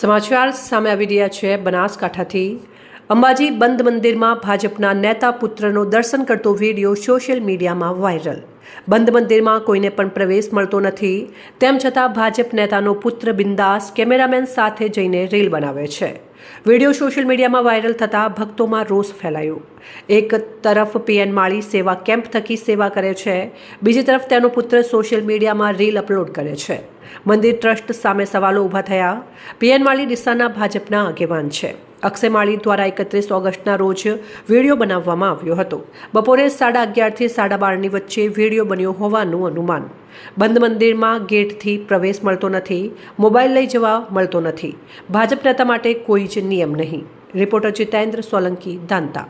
સમાચાર સામે આવી રહ્યા છે બનાસકાંઠાથી. અંબાજી બંધ મંદિરમાં ભાજપના નેતા પુત્રનો દર્શન કરતો વીડિયો સોશિયલ મીડિયામાં વાયરલ. બંધ મંદિરમાં કોઈને પણ પ્રવેશ મળતો નથી. તેમ છતાં ભાજપ નેતાનો પુત્ર બિંદાસ કેમેરામેન સાથે જઈને રીલ બનાવે છે. વીડિયો સોશિયલ મીડિયામાં વાયરલ થતાં ભક્તોમાં રોષ ફેલાયો. એક તરફ પીએન માળી સેવા કેમ્પ થકી સેવા કરે છે. બીજી તરફ તેનો પુત્ર સોશિયલ મીડિયામાં રીલ અપલોડ કરે છે. મંદિર ટ્રસ્ટ સામે સવાલો ઊભા થયા. પીએન માળી ડીસાના ભાજપના આગેવાન છે. અક્ષય માળી દ્વારા એકત્રીસ ઓગસ્ટના રોજ વીડિયો બનાવવામાં આવ્યો હતો. બપોરે સાડા અગિયારથી સાડા બારની વચ્ચે વીડિયો બન્યો હોવાનું અનુમાન. બંધ મંદિરમાં ગેટથી પ્રવેશ મળતો નથી, મોબાઈલ લઈ જવા મળતો નથી. ભાજપ નેતા માટે કોઈ જ નિયમ નહીં. રિપોર્ટર જીતેન્દ્ર સોલંકી, દાંતા.